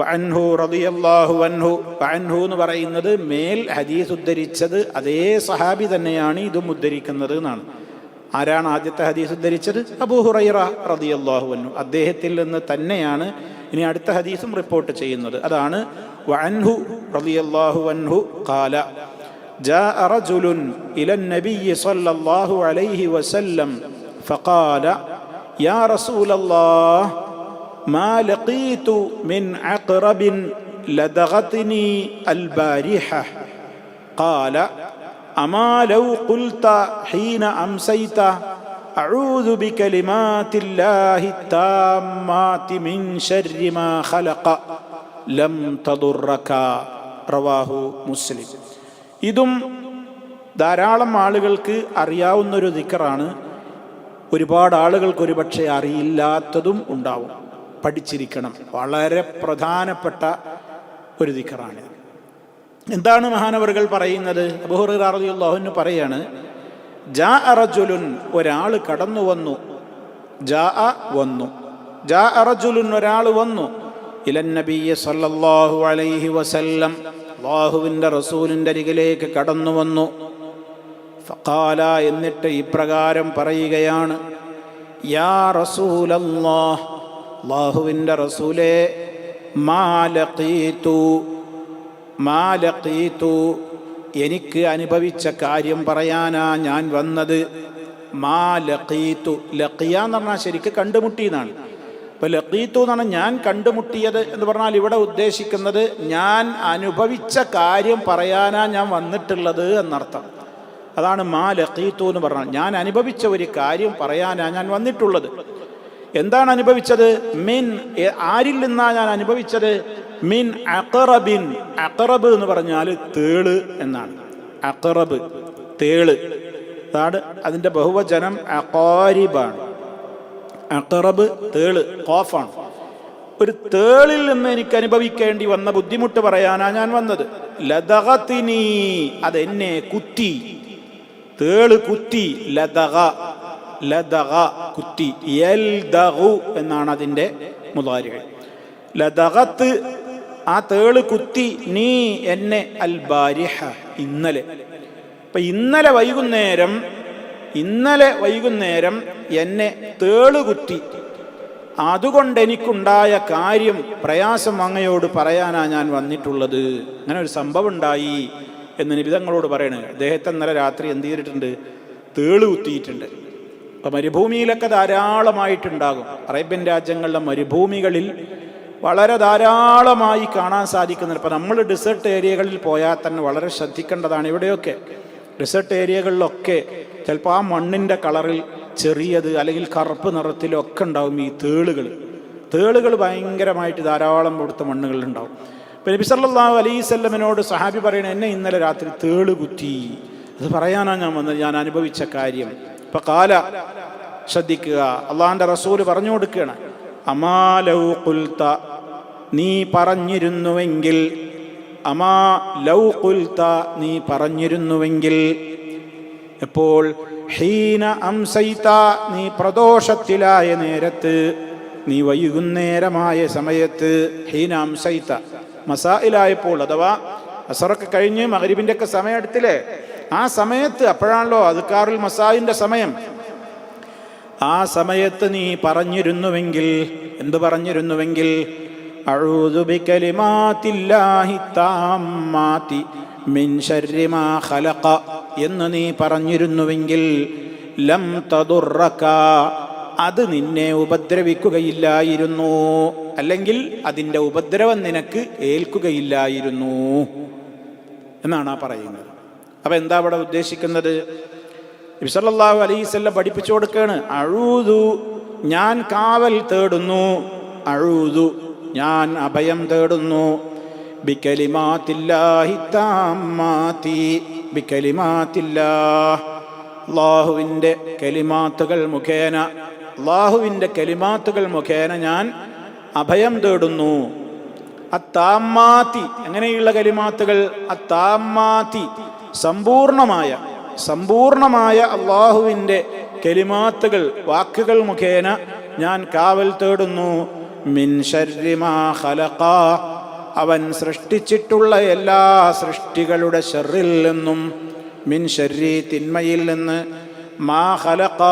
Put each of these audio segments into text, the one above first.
വഅൻഹു റളിയല്ലാഹു അൻഹു വഅൻഹു എന്ന് പറയുന്നത് മേൽ ഹദീസ് ഉദ്ധരിച്ചത് അതേ സഹാബി തന്നെയാണ് ഇതും ഉദ്ധരിക്കുന്നത് എന്നാണ് ആരാണ് ആദ്യത്തെ ഹദീസ് ഉദ്ധരിച്ചത് അബൂ ഹുറൈറ റളിയല്ലാഹു അൻഹു അദ്ദേഹത്തിൽ നിന്ന് തന്നെയാണ് ഇനി അടുത്ത ഹദീസും റിപ്പോർട്ട് ചെയ്യുന്നത് അതാണ് വഅൻഹു റളിയല്ലാഹു അൻഹു ഖാല جاء رجل إلى النبي صلى الله عليه وسلم فقال يا رسول الله ما لقيت من عقرب لدغتني البارحة قال أما لو قلت حين أمسيت أعوذ بكلمات الله التامات من شر ما خلق لم تضرك رواه مسلم ഇതും ധാരാളം ആളുകൾക്ക് അറിയാവുന്നൊരു ദിക്കറാണ് ഒരുപാട് ആളുകൾക്ക് ഒരുപക്ഷെ അറിയില്ലാത്തതും ഉണ്ടാവും പഠിച്ചിരിക്കണം. വളരെ പ്രധാനപ്പെട്ട ഒരു ദിക്കറാണ്. എന്താണ് മഹാനവറുകൾ പറയുന്നത്? അബുഹുറിയാഹുന് പറയാണ് ജാ അറജുലുൻ ഒരാൾ കടന്നു വന്നു. ജാ അ വന്നു. ജാ അറജുലുൻ ഒരാൾ വന്നു. ഇലൻ നബിയെ സല്ലല്ലാഹു അലൈഹി വസല്ലം അള്ളാഹുവിന്റെ റസൂലിന്റെ അരികിലേക്ക് കടന്നു വന്നു. ഫക്കാല എന്നിട്ട് ഇപ്രകാരം പറയുകയാണ് യാ റസൂലല്ലാഹ് അള്ളാഹുവിന്റെ റസൂലേ മാലക്കീത്തു മാലക്കീത്തു എനിക്ക് അനുഭവിച്ച കാര്യം പറയാനാ ഞാൻ വന്നത്. മാ ലഖീത്തു ലഖിയ എന്ന് പറഞ്ഞാൽ ശരിക്ക് കണ്ടുമുട്ടി എന്നാണ്. ലഖീത്തു എന്ന് പറഞ്ഞാൽ ഞാൻ കണ്ടുമുട്ടിയത് എന്ന് പറഞ്ഞാൽ ഇവിടെ ഉദ്ദേശിക്കുന്നത് ഞാൻ അനുഭവിച്ച കാര്യം പറയാനാ ഞാൻ വന്നിട്ടുള്ളത് എന്നർത്ഥം. അതാണ് മാ ലഖീത്തു എന്ന് പറഞ്ഞാൽ ഞാൻ അനുഭവിച്ച ഒരു കാര്യം പറയാനാ ഞാൻ വന്നിട്ടുള്ളത്. എന്താണ് അനുഭവിച്ചത്? മിൻ ആരിൽ നിന്നാണ് ഞാൻ അനുഭവിച്ചത്? മിൻ അഖറബിൻ. അഖറബ് എന്ന് പറഞ്ഞാൽ തേൾ എന്നാണ്. അഖറബ് തേൾ. അതാണ് അതിന്റെ ബഹുവചനം അക്കാരിബാണ് അഖറബ് തേൾ കോഫാണ് ഒരു തേളിൽ നിന്ന് എനിക്ക് അനുഭവിക്കേണ്ടി വന്ന ബുദ്ധിമുട്ട് പറയാനാണ് ഞാൻ വന്നത്. ലതകത്തിനി അതെന്നെ കുത്തി. തേൾ കുത്തി ലതക ലതക കുത്തി യൽദഗു എന്നാണ് അതിന്റെ മുതാരികൾ. ലതകത്ത് ആ തേൾ കുത്തി നീ എന്നെ അൽ ബാരിഹ ഇന്നലെ. അപ്പൊ ഇന്നലെ വൈകുന്നേരം ഇന്നലെ വൈകുന്നേരം എന്നെ തേൾ കുത്തി. അതുകൊണ്ട് എനിക്കുണ്ടായ കാര്യം പ്രയാസം അങ്ങയോട് പറയാനാ ഞാൻ വന്നിട്ടുള്ളത്. അങ്ങനെ ഒരു സംഭവം ഉണ്ടായി എന്ന് നിബിതങ്ങളോട് പറയണേ. അദ്ദേഹത്തെ ഇന്നലെ രാത്രി എന്ത് ചെയ്തിട്ടുണ്ട്? തേൾ കുത്തിയിട്ടുണ്ട്. അപ്പൊ മരുഭൂമിയിലൊക്കെ ധാരാളമായിട്ടുണ്ടാകും. അറേബ്യൻ രാജ്യങ്ങളിലെ മരുഭൂമികളിൽ വളരെ ധാരാളമായി കാണാൻ സാധിക്കുന്നുണ്ട്. ഇപ്പം നമ്മൾ ഡിസേർട്ട് ഏരിയകളിൽ പോയാൽ തന്നെ വളരെ ശ്രദ്ധിക്കേണ്ടതാണ് ഇവിടെയൊക്കെ. ഡിസേർട്ട് ഏരിയകളിലൊക്കെ ചിലപ്പോൾ ആ മണ്ണിന്റെ കളറിൽ ചെറിയത് അല്ലെങ്കിൽ കറുപ്പ് നിറത്തിലൊക്കെ ഉണ്ടാവും ഈ തേളുകൾ. തേളുകൾ ഭയങ്കരമായിട്ട് ധാരാളം കൊടുത്ത മണ്ണുകളിലുണ്ടാവും ഇപ്പം നബി സല്ലല്ലാഹു അലൈഹി സ്വല്ലമിനോട് സഹാബി പറയണ എന്നെ ഇന്നലെ രാത്രി തേൾ കുത്തി. അത് പറയാനാണ് ഞാൻ വന്നത് ഞാൻ അനുഭവിച്ച കാര്യം. ഇപ്പം കാല ശ്രദ്ധിക്കുക. അള്ളാഹന്റെ റസൂൽ പറഞ്ഞു കൊടുക്കുകയാണ് അമാലൗ കുൽത്ത നീ പറഞ്ഞിരുന്നുവെങ്കിൽ അമാ ലൗ കുൽത്ത നീ പറഞ്ഞിരുന്നുവെങ്കിൽ എപ്പോൾ? ഹീന അംസൈത്ത നീ പ്രദോഷത്തിലായ നേരത്ത് നീ വൈകുന്നേരമായ സമയത്ത് ഹീന അംസൈത്ത മസായിലായപ്പോൾ അഥവാ അസറൊക്കെ കഴിഞ്ഞ് മകരിബിന്റെ ഒക്കെ സമയം എടുത്തില്ലേ ആ സമയത്ത് അപ്പോഴാണല്ലോ അതുക്കാറുൽ മസായിന്റെ സമയം. ആ സമയത്ത് നീ പറഞ്ഞിരുന്നുവെങ്കിൽ എന്ത് പറഞ്ഞിരുന്നുവെങ്കിൽ? എന്ന് നീ പറഞ്ഞിരുന്നുവെങ്കിൽ ലം തതുറക്ക അത് നിന്നെ ഉപദ്രവിക്കുകയില്ലായിരുന്നു. അല്ലെങ്കിൽ അതിന്റെ ഉപദ്രവം നിനക്ക് ഏൽക്കുകയില്ലായിരുന്നു. എന്നാണ് ആ പറയുന്നത്. അപ്പൊ എന്താ അവിടെ ഉദ്ദേശിക്കുന്നത്? നബിസല്ലാഹു അലൈസല്ല പഠിപ്പിച്ചു കൊടുക്കുകയാണ്. അഴൂതു ഞാൻ കാവൽ തേടുന്നു. അഴൂതു ഞാൻ അഭയം തേടുന്നു. ലാഹുവിന്റെ കലിമാത്തുകൾ മുഖേന അള്ളാഹുവിന്റെ കലിമാത്തുകൾ മുഖേന ഞാൻ അഭയം തേടുന്നു. അത്താമാത്തി എങ്ങനെയുള്ള കലിമാത്തുകൾ? അത്താമാത്തി സമ്പൂർണമായ സമ്പൂർണമായ അള്ളാഹുവിന്റെ കെലിമാത്തുകൾ വാക്കുകൾ മുഖേന ഞാൻ കാവൽ തേടുന്നു. മിൻ അവൻ സൃഷ്ടിച്ചിട്ടുള്ള എല്ലാ സൃഷ്ടികളുടെ ഷെറിൽ നിന്നും മിൻ ഷെറി തിന്മയിൽ നിന്ന് മാ ഹലക്ക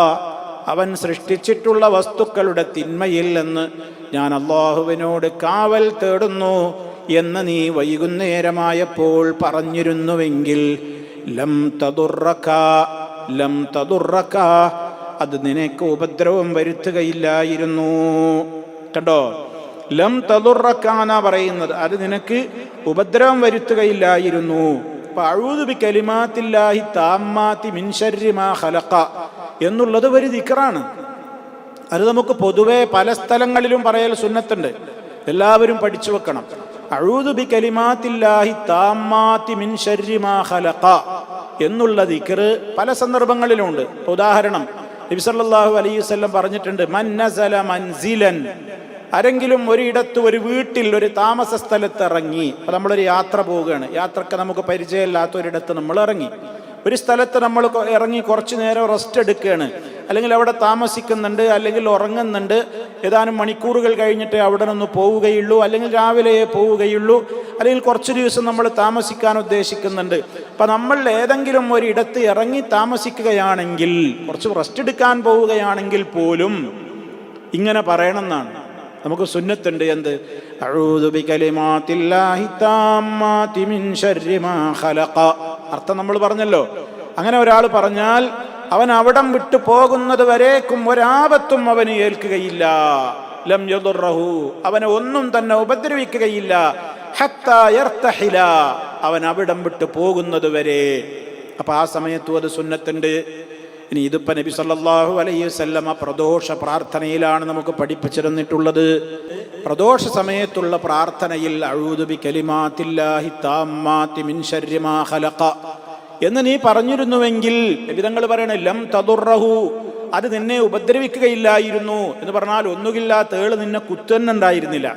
അവൻ സൃഷ്ടിച്ചിട്ടുള്ള വസ്തുക്കളുടെ തിന്മയിൽ നിന്ന് ഞാൻ അള്ളാഹുവിനോട് കാവൽ തേടുന്നു എന്ന് നീ വൈകുന്നേരമായപ്പോൾ പറഞ്ഞിരുന്നുവെങ്കിൽ ലം തതുറക്ക ലം തതുറക്ക അത് നിനക്ക് ഉപദ്രവം വരുത്തുകയില്ലായിരുന്നു. കണ്ടോ? ലം തതുറക്കാന പറയുന്നത്. അത് നിനക്ക് ഉപദ്രവം വരുത്തുകയില്ലായിരുന്നു. എന്നുള്ളത് ഒരു ദിക്കറാണ് അത് നമുക്ക് പൊതുവെ പല സ്ഥലങ്ങളിലും പറയൽ സുന്നത്തുണ്ട്. എല്ലാവരും പഠിച്ചു വെക്കണം. മിൻ എന്നുള്ള ദിക്റ് പല സന്ദർഭങ്ങളിലുണ്ട്. ഉദാഹരണം നബിസല്ലാഹു അലൈഹി പറഞ്ഞിട്ടുണ്ട് മന്നസല നസല മൻസിലൻ. ആരെങ്കിലും ഒരിടത്ത് ഒരു വീട്ടിൽ ഒരു താമസ സ്ഥലത്ത് ഇറങ്ങി നമ്മളൊരു യാത്ര പോവുകയാണ്. യാത്രയ്ക്ക് നമുക്ക് പരിചയമില്ലാത്ത ഒരിടത്ത് നമ്മൾ ഇറങ്ങി. ഒരു സ്ഥലത്ത് നമ്മൾ ഇറങ്ങി കുറച്ച് നേരം റെസ്റ്റ് എടുക്കുകയാണ്. അല്ലെങ്കിൽ അവിടെ താമസിക്കുന്നുണ്ട് അല്ലെങ്കിൽ ഉറങ്ങുന്നുണ്ട്. ഏതാനും മണിക്കൂറുകൾ കഴിഞ്ഞിട്ട് അവിടെ നിന്ന് പോവുകയുള്ളൂ. അല്ലെങ്കിൽ രാവിലെ പോവുകയുള്ളൂ. അല്ലെങ്കിൽ കുറച്ച് ദിവസം നമ്മൾ താമസിക്കാൻ ഉദ്ദേശിക്കുന്നുണ്ട്. അപ്പം നമ്മൾ ഏതെങ്കിലും ഒരിടത്ത് ഇറങ്ങി താമസിക്കുകയാണെങ്കിൽ കുറച്ച് റെസ്റ്റ് എടുക്കാൻ പോവുകയാണെങ്കിൽ പോലും ഇങ്ങനെ പറയണമെന്നാണ്. നമുക്ക് സുന്നത്തുണ്ട് എന്ത്? അഊദു ബികലിമാത്തില്ലാഹി താമ്മാതി മിൻ ശർരി മാ ഖലഖ. അർത്ഥം നമ്മൾ പറഞ്ഞല്ലോ. അങ്ങനെ ഒരാൾ പറഞ്ഞാൽ അവൻ അവിടം വിട്ടു പോകുന്നത് വരേക്കും ഒരാപത്തും അവന് ഏൽക്കുകയില്ല. ലം യദുറഹു അവനെ ഒന്നും തന്നെ ഉപദ്രവിക്കുകയില്ല. അവൻ അവിടം വിട്ടു പോകുന്നത് വരെ. അപ്പൊ ആ സമയത്തും അത് സുന്നത്തുണ്ട്. ഇനി ഇതിപ്പോൾ നബി സല്ലാഹു അലൈഹി വസല്ലമ പ്രദോഷ പ്രാർത്ഥനയിലാണ് നമുക്ക് പഠിപ്പിച്ചിരുന്നിട്ടുള്ളത്. പ്രദോഷ സമയത്തുള്ള പ്രാർത്ഥനയിൽ മിൻ എന്ന് നീ പറഞ്ഞിരുന്നുവെങ്കിൽ നബിതങ്ങൾ പറയണേ ലം തദുറഹു അത് നിന്നെ ഉപദ്രവിക്കുകയില്ലായിരുന്നു. എന്ന് പറഞ്ഞാൽ ഒന്നുകില്ല തേൾ നിന്നെ കുത്തുന്നുണ്ടായിരുന്നില്ല.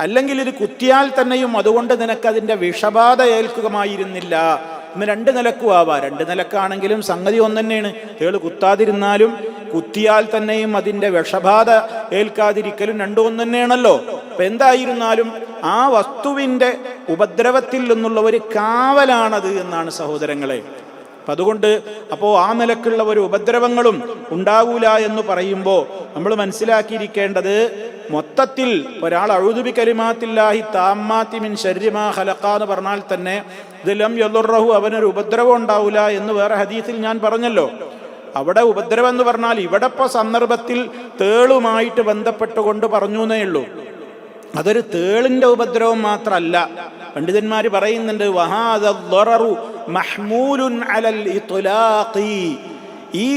അല്ലെങ്കിൽ ഇത് കുത്തിയാൽ തന്നെയും അതുകൊണ്ട് നിനക്ക് അതിന്റെ വിഷബാധ ഏൽക്കുകമായിരുന്നില്ല ഇന്ന് രണ്ട് നിലക്കും ആവാം രണ്ട് നിലക്കാണെങ്കിലും സംഗതി ഒന്നെയാണ് തന്നെയാണ് കുത്താതിരുന്നാലും കുത്തിയാൽ തന്നെയും അതിന്റെ വിഷബാധ ഏൽക്കാതിരിക്കലും രണ്ടും ഒന്ന് തന്നെയാണല്ലോ അപ്പം എന്തായിരുന്നാലും ആ വസ്തുവിന്റെ ഉപദ്രവത്തിൽ നിന്നുള്ള ഒരു കാവലാണത് എന്നാണ് സഹോദരങ്ങളെ. അപ്പം അതുകൊണ്ട് അപ്പോൾ ആ നിലക്കുള്ള ഒരു ഉപദ്രവങ്ങളും ഉണ്ടാവൂല എന്ന് പറയുമ്പോൾ നമ്മൾ മനസ്സിലാക്കിയിരിക്കേണ്ടത് മൊത്തത്തിൽ ഒരാൾ അഴുതുബി കലിമാത്തില്ലാഹി താമാത്തിമിൻ ശരീരമാ ഹലക്ക എന്ന് പറഞ്ഞാൽ തന്നെ ഇത് ലം അവനൊരു ഉപദ്രവം ഉണ്ടാവില്ല എന്ന് വേറെ ഹദീസിൽ ഞാൻ പറഞ്ഞല്ലോ. അവിടെ ഉപദ്രവം എന്ന് പറഞ്ഞാൽ ഇവിടെ ഇപ്പോൾ സന്ദർഭത്തിൽ തേളുമായിട്ട് ബന്ധപ്പെട്ടുകൊണ്ട് പറഞ്ഞു എന്നേ ഉള്ളൂ. അതൊരു തേളിന്റെ ഉപദ്രവം മാത്രമല്ല പണ്ഡിതന്മാർ പറയുന്നുണ്ട് മഹ്മൂലുൻ അലൽ. ഈ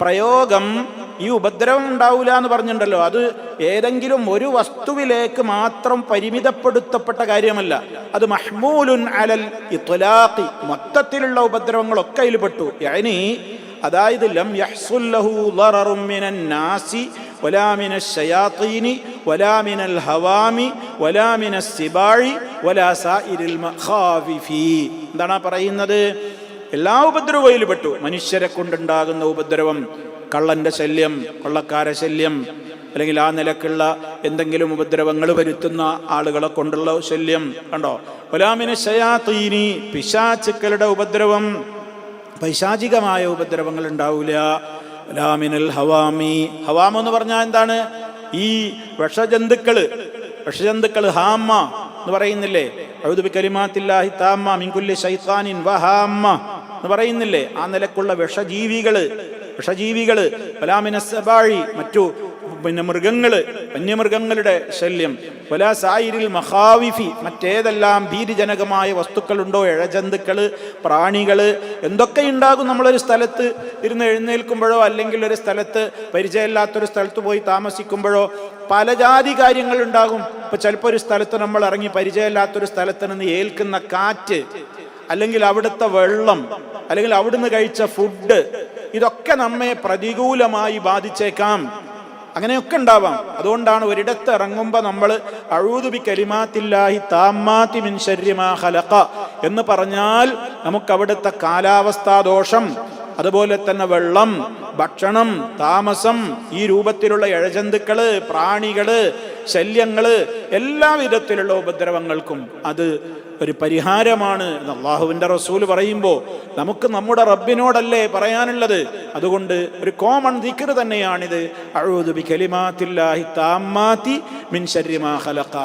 പ്രയോഗം ഈ ഉപദ്രവം ഉണ്ടാവില്ല എന്ന് പറഞ്ഞിട്ടുണ്ടല്ലോ. അത് ഏതെങ്കിലും ഒരു വസ്തുവിലേക്ക് മാത്രം പരിമിതപ്പെടുത്തപ്പെട്ട കാര്യമല്ല. അത് മഹ്മൂലുൻ അലൽ ഇത്ലാഖി. മൊത്തത്തിലുള്ള ഉപദ്രവങ്ങളൊക്കെ അതിൽ പെട്ടു യഅനി അതായത് ലം യഹ്സുല്ലഹു മിനൻ നാസി വലാ ഷയാത്തീനി ശയാത്തീനി വലാ മിനൽ ഹവാമി വലാ മിനസ് സിബാഴി മഖാവിഫി. എന്താണ് പറയുന്നത്? എല്ലാ ഉപദ്രവവും അതിൽ പെട്ടു മനുഷ്യരെ കൊണ്ടുണ്ടാകുന്ന ഉപദ്രവം. കള്ളന്റെ ശല്യം കൊള്ളക്കാര ശല്യം അല്ലെങ്കിൽ ആ നിലക്കുള്ള എന്തെങ്കിലും ഉപദ്രവങ്ങൾ വരുത്തുന്ന ആളുകളെ കൊണ്ടുള്ള ശല്യം കണ്ടോ? ഒലാമിന് ശയാത്തീനി പിശാചുക്കളുടെ ഉപദ്രവം പൈശാചികമായ ഉപദ്രവങ്ങൾ ഉണ്ടാവില്ല ഒലാമിനൽ ഹവാമി ഹവാം എന്ന് പറഞ്ഞാൽ എന്താണ്? ഈ വിഷജന്തുക്കൾ വിഷജന്തുക്കൾ ഹാമ്മ എന്ന് പറയുന്നില്ലേ? ഔദുബി കലിമാത്തില്ലാഹി താമ്മ മിങ്കുല്ലി ശൈത്താനിൻ വഹാമ്മ എന്ന് പറയുന്നില്ലേ? ആ നിലക്കുള്ള വിഷജീവികൾ വിഷജീവികൾ പലാമിനസബാഴി മറ്റു പിന്നെ മൃഗങ്ങൾ വന്യമൃഗങ്ങളുടെ ശല്യം പല സായിരിൽ മഹാവിഫി മറ്റേതെല്ലാം ഭീതിജനകമായ വസ്തുക്കളുണ്ടോ ഇഴജന്തുക്കൾ പ്രാണികൾ എന്തൊക്കെ ഉണ്ടാകും നമ്മളൊരു സ്ഥലത്ത് ഇരുന്ന് എഴുന്നേൽക്കുമ്പോഴോ അല്ലെങ്കിൽ ഒരു സ്ഥലത്ത് പരിചയമില്ലാത്തൊരു സ്ഥലത്ത് പോയി താമസിക്കുമ്പോഴോ പല ജാതി കാര്യങ്ങൾ ഉണ്ടാകും. ഇപ്പൊ ചിലപ്പോൾ ഒരു സ്ഥലത്ത് നമ്മൾ ഇറങ്ങി പരിചയമില്ലാത്തൊരു സ്ഥലത്ത് നിന്ന് ഏൽക്കുന്ന കാറ്റ് അല്ലെങ്കിൽ അവിടുത്തെ വെള്ളം അല്ലെങ്കിൽ അവിടുന്ന് കഴിച്ച ഫുഡ് ഇതൊക്കെ നമ്മെ പ്രതികൂലമായി ബാധിച്ചേക്കാം. അങ്ങനെയൊക്കെ ഉണ്ടാവാം. അതുകൊണ്ടാണ് ഒരിടത്ത് ഇറങ്ങുമ്പോൾ നമ്മൾ അഴുതുബി കലിമാത്തില്ലാഹി താമാത്തി മിൻ ശര്യമാ ഖലഖ എന്ന് പറഞ്ഞാൽ നമുക്ക് അവിടുത്തെ കാലാവസ്ഥാ ദോഷം അതുപോലെ തന്നെ വെള്ളം ഭക്ഷണം താമസം ഈ രൂപത്തിലുള്ള ഇഴജന്തുക്കൾ പ്രാണികൾ ശല്യങ്ങൾ എല്ലാവിധത്തിലുള്ള ഉപദ്രവങ്ങൾക്കും അത് ഒരു പരിഹാരമാണ് എന്ന് അള്ളാഹുവിന്റെ റസൂൽ പറയുമ്പോൾ നമുക്ക് നമ്മുടെ റബ്ബിനോടല്ലേ പറയാനുള്ളത്? അതുകൊണ്ട് ഒരു കോമൺ ദിക്കർ തന്നെയാണിത്. അഴുതുബി കലിമാത്തില്ലാഹി താമാത്തി മിൻ ശർരി ഹലക്ക